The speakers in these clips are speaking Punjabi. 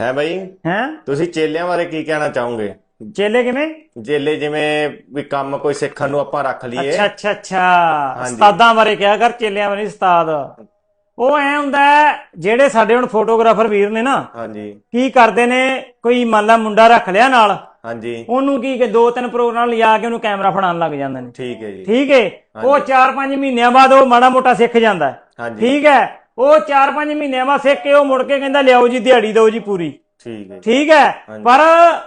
ਹੈ ਬਾਈ? ਹੈ? ਤੁਸੀਂ ਚੇਲਿਆਂ ਬਾਰੇ ਕੀ ਕਹਿਣਾ ਚਾਹੋਗੇ? ਚੇਲੇ ਕਿਵੇਂ? ਚੇਲੇ ਜਿਵੇਂ ਵੀ ਕੰਮ ਕੋਈ ਸਿੱਖਣ ਨੂੰ ਆਪਾਂ ਰੱਖ ਲਈਏ। ਅੱਛਾ ਅੱਛਾ ਅੱਛਾ। ਉਸਤਾਦਾਂ ਬਾਰੇ ਕਿਹਾ ਕਰ ਚੇਲਿਆਂ ਬਾਰੇ ਉਸਤਾਦ। ਉਹ ਐ ਹੁੰਦਾ ਜਿਹੜੇ ਸਾਡੇ ਹੁਣ ਫੋਟੋਗ੍ਰਾਫਰ ਵੀਰ ਨੇ ਨਾ ਹਾਂਜੀ। ਕੀ ਕਰਦੇ ਨੇ ਕੋਈ ਮੰਨ ਲਾ ਮੁੰਡਾ ਰੱਖ ਲਿਆ ਨਾਲ ਹਾਂਜੀ। ਉਹਨੂੰ ਕੀ ਕਿ ਦੋ ਤਿੰਨ ਪ੍ਰੋਗਰਾਮ ਲਿਆ ਕੇ ਉਹਨੂੰ ਕੈਮਰਾ ਫੜਾਉਣ ਲੱਗ ਜਾਂਦੇ ਨੇ। ਠੀਕ ਹੈ ਜੀ। ਠੀਕ ਹੈ? ਉਹ 4-5 ਮਹੀਨਿਆਂ ਬਾਅਦ ਉਹ ਮਾੜਾ ਮੋਟਾ ਸਿੱਖ ਜਾਂਦਾ ਹੈ। ਹਾਂਜੀ। ਠੀਕ ਹੈ? ਉਹ 4-5 ਮਹੀਨਿਆਂ ਬਾਅਦ ਸਿੱਖ ਕੇ ਉਹ ਮੁੜ ਕੇ ਕਹਿੰਦਾ ਲਿਆਓ ਜੀ ਦਿਹਾੜੀ ਦਿਓ ਜੀ ਪੂਰੀ। ਠੀਕ ਹੈ ਠੀਕ ਹੈ। ਪਰ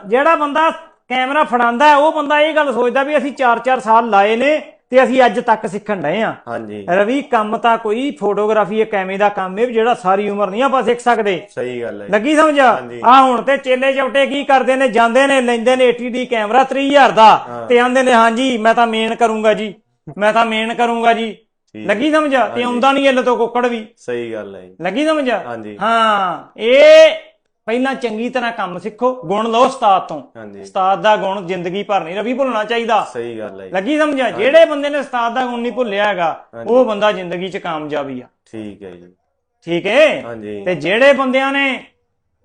ਜਿਹੜਾ ਬੰਦਾ ਕੈਮਰਾ ਫੜਾਉਂਦਾ ਉਹ ਬੰਦਾ ਇਹ ਗੱਲ ਸੋਚਦਾ ਵੀ ਅਸੀਂ 4-4 ਸਾਲ ਲਾਏ ਨੇ ਤੇ ਅਸੀਂ ਅੱਜ ਤੱਕ ਸਿੱਖਣ ਡਏ ਆ ਹਾਂਜੀ। ਰਵੀ ਕੰਮ ਤਾਂ ਕੋਈ ਫੋਟੋਗ੍ਰਾਫੀ ਇੱਕ ਐਵੇਂ ਦਾ ਕੰਮ ਹੈ ਵੀ ਜਿਹੜਾ ਸਾਰੀ ਉਮਰ ਨਹੀਂ ਆਪਾਂ ਸਿੱਖ ਸਕਦੇ। ਸਹੀ ਗੱਲ ਹੈ। ਲੱਗੀ ਸਮਝ। ਆ ਹੁਣ ਤੇ ਚੇਲੇ ਚਵਟੇ ਕੀ ਕਰਦੇ ਨੇ ਜਾਂਦੇ ਨੇ ਲੈਂਦੇ ਨੇ 80D ਕੈਮਰਾ 30000 ਦਾ ਤੇ ਆਂਦੇ ਨੇ ਹਾਂਜੀ ਮੈਂ ਤਾਂ ਮੇਨ ਕਰੂੰਗਾ ਜੀ ਮੈਂ ਤਾਂ ਮੇਨ ਕਰੂੰਗਾ ਜੀ। ਲੱਗੀ ਸਮਝ? ਤੇ ਆਉਂਦਾ ਨਹੀਂ ਇਹ ਤੋਂ ਕੁੱਕੜ ਵੀ। ਸਹੀ ਗੱਲ ਹੈ। ਲੱਗੀ ਸਮਝ? ਹਾਂਜੀ। ਹਾਂ ਇਹ ਪਹਿਲਾਂ ਚੰਗੀ ਤਰ੍ਹਾਂ ਕੰਮ ਸਿੱਖੋ ਗੁਣ ਲਓ ਉਸਤਾਦ ਤੋਂ। ਉਸਤਾਦ ਦਾ ਗੁਣ ਜ਼ਿੰਦਗੀ ਭਰ ਨਹੀਂ ਰਵੀ ਭੁੱਲਣਾ ਚਾਹੀਦਾ। ਸਹੀ ਗੱਲ ਹੈ। ਲੱਗੀ ਸਮਝ? ਜਿਹੜੇ ਬੰਦੇ ਨੇ ਉਸਤਾਦ ਦਾ ਗੁਣ ਨਹੀਂ ਭੁੱਲਿਆ ਹੈਗਾ ਉਹ ਬੰਦਾ ਜ਼ਿੰਦਗੀ 'ਚ ਕਾਮਯਾਬੀ ਆ। ਠੀਕ ਹੈ ਜੀ। ਠੀਕ ਹੈ? ਹਾਂਜੀ। ਤੇ ਜਿਹੜੇ ਬੰਦਿਆਂ ਨੇ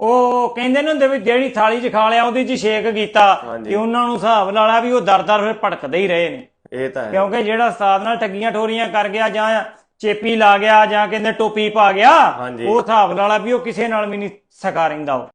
ਉਹ ਕਹਿੰਦੇ ਨੇ ਹੁੰਦੇ ਵੀ ਜਿਹੜੀ ਥਾਲੀ 'ਚ ਖਾ ਲਿਆ ਉਹਦੇ 'ਚ ਛੇਕ ਕੀਤਾ। ਕਿ ਉਹਨਾਂ ਨੂੰ ਹਿਸਾਬ ਲਾਲਾ ਵੀ ਉਹ ਦਰ-ਦਰ ਫਿਰ ਭਟਕਦੇ ਹੀ ਰਹੇ ਨੇ। ਇਹ ਤਾਂ ਹੈ ਕਿਉਂਕਿ ਜਿਹੜਾ ਉਸਤਾਦ ਨਾਲ ਠੱਗੀਆਂ ਠੋਰੀਆਂ ਕਰ ਗਿਆ ਜਾਂ ਚੇਪੀ ਲਾ ਗਿਆ ਜਾਂ ਕਹਿੰਦੇ ਟੋਪੀ ਪਾ ਗਿਆ ਹਾਂਜੀ। ਉਹ ਹਿਸਾਬ ਲਾਲਾ ਵੀ ਉਹ ਕਿਸੇ ਨਾਲ ਵੀ ਨਹੀਂ ਸਕਾ ਰਹਿੰਦਾ ਉਹ